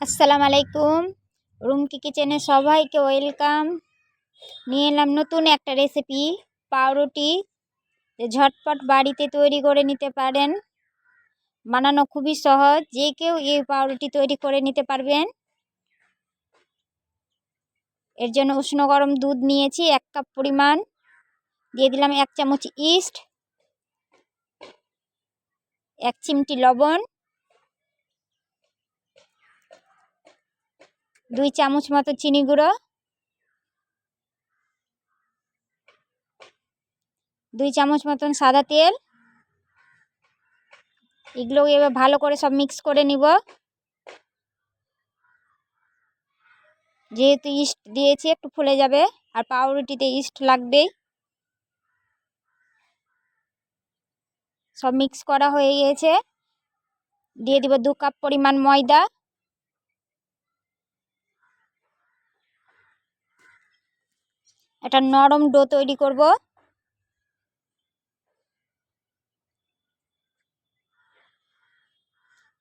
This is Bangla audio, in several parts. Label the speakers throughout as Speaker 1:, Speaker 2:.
Speaker 1: আসসালামু আলাইকুম। রুমকি কিচেনে সবাইকে ওয়েলকাম। নিয়ে এলাম নতুন একটা রেসিপি, পাউরুটি। ঝটপট বাড়িতে তৈরি করে নিতে পারেন। বানানো খুবই সহজ। যে কেউ এই পাউরুটি তৈরি করে নিতে পারবেন। এর জন্য উষ্ণ গরম দুধ নিয়েছি, এক কাপ পরিমাণ। দিয়ে দিলাম এক চামচ ইস্ট, এক চিমটি লবণ। দুই চামচ মতো চিনি গুঁড়ো। দুই চামচ মতন সাদা তেল। এগুলো এবার ভালো করে সব মিক্স করে নিব। যেহেতু ইস্ট দিয়েছি, একটু ফুলে যাবে আর পাউরুটিতে ইস্ট লাগবেই। সব মিক্স করা হয়ে গিয়েছে। দিয়ে দিব দু কাপ পরিমাণ ময়দা। একটা নরম ডো তৈরি করব।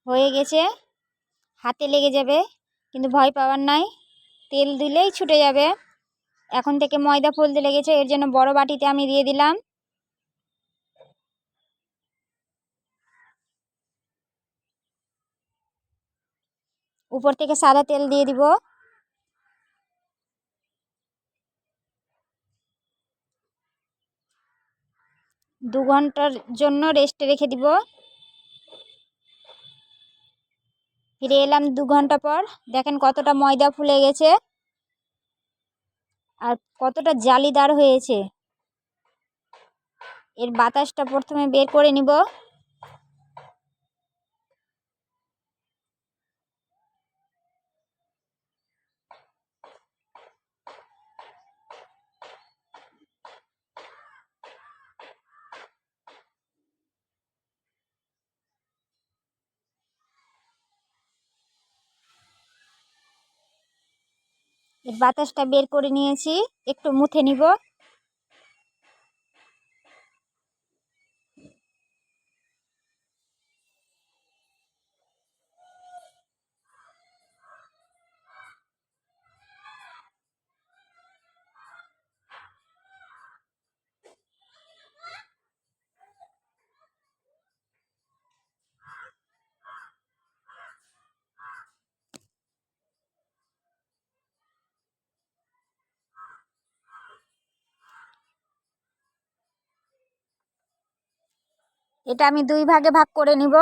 Speaker 1: হয়ে গেছে। হাতে লেগে যাবে, কিন্তু ভয় পাওয়ার নাই। তেল দিলেই ছুটে যাবে। এখন থেকে ময়দা ফলতে লেগেছে, এর জন্য বড় বাটিতে আমি দিয়ে দিলাম। উপর থেকে সাদা তেল দিয়ে দিব। দু ঘণ্টার জন্য রেস্টে রেখে দিব। ফিরে এলাম দু ঘণ্টা পর। দেখেন কতটা ময়দা ফুলে গেছে আর কতটা জালিদার হয়েছে। এর বাতাসটা প্রথমে বের করে নিব। বাতাসটা বের করে নিয়েছি একটু মুথে নিব। এটা আমি দুই ভাগে ভাগ করে নিব।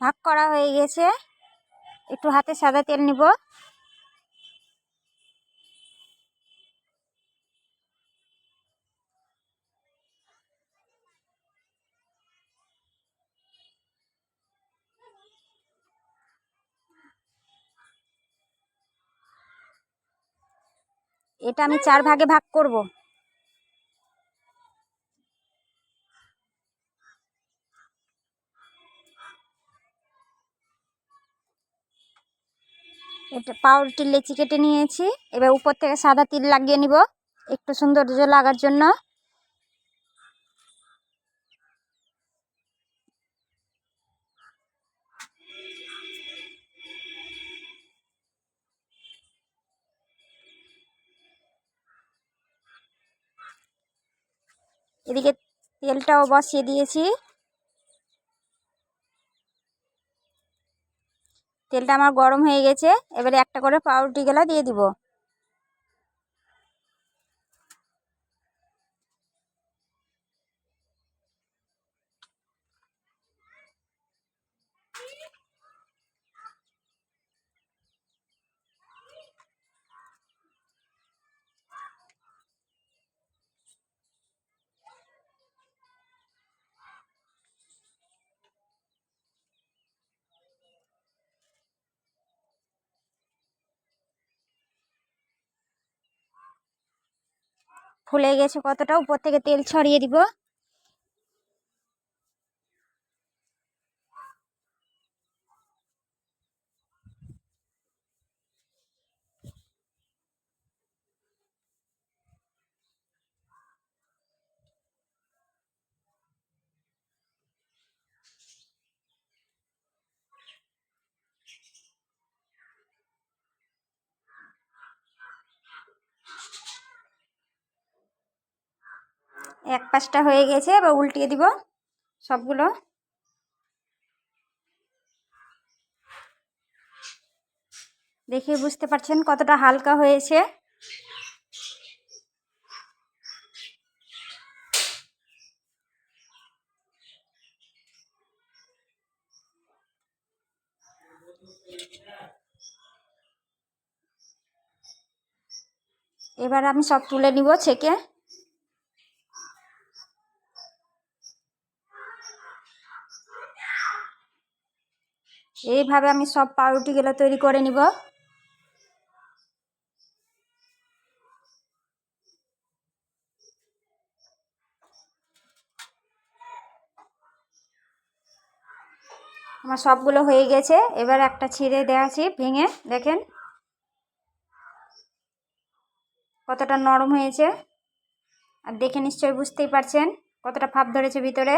Speaker 1: ভাগ করা হয়ে গেছে। একটু হাতে সাদা তেল নিব। এটা আমি চার ভাগে ভাগ করব। এটা পাউরুটির লেচি কেটে নিয়েছি। এবার উপর থেকে সাদা তিল লাগিয়ে নিব, একটু সৌন্দর্য লাগার জন্য। এদিকে তেলটাও বসিয়ে দিয়েছি। তেলটা আমার গরম হয়ে গেছে এবারে একটা করে পাউরুটি গেলা দিয়ে দিব। ফুলে গেছে কতটা? উপর থেকে তেল ছড়িয়ে দিব। এক পাশটা হয়ে গেছে, এবার উল্টিয়ে দিব সবগুলো। দেখে বুঝতে পারছেন কতটা হালকা হয়েছে। এবার আমি সব তুলে নিব ছেঁকে। এইভাবে আমি সব পাউরুটিগুলো তৈরি করে নিব। আমার সবগুলো হয়ে গেছে। এবার একটা ছিঁড়ে দেখাচ্ছি ভেঙে, দেখেন। কতটা নরম হয়েছে। আর দেখে নিশ্চয়ই বুঝতেই পারছেন কতটা ভাব ধরেছে ভিতরে।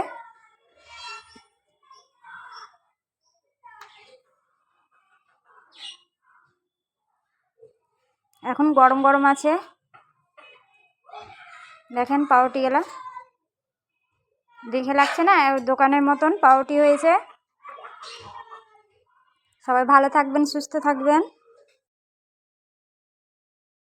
Speaker 1: এখন গরম গরম আছে। দেখেন পাউটি গেলা দেখে লাগছে না? দোকানের মতন পাউটি হয়েছে। সবাই ভালো থাকবেন, সুস্থ থাকবেন।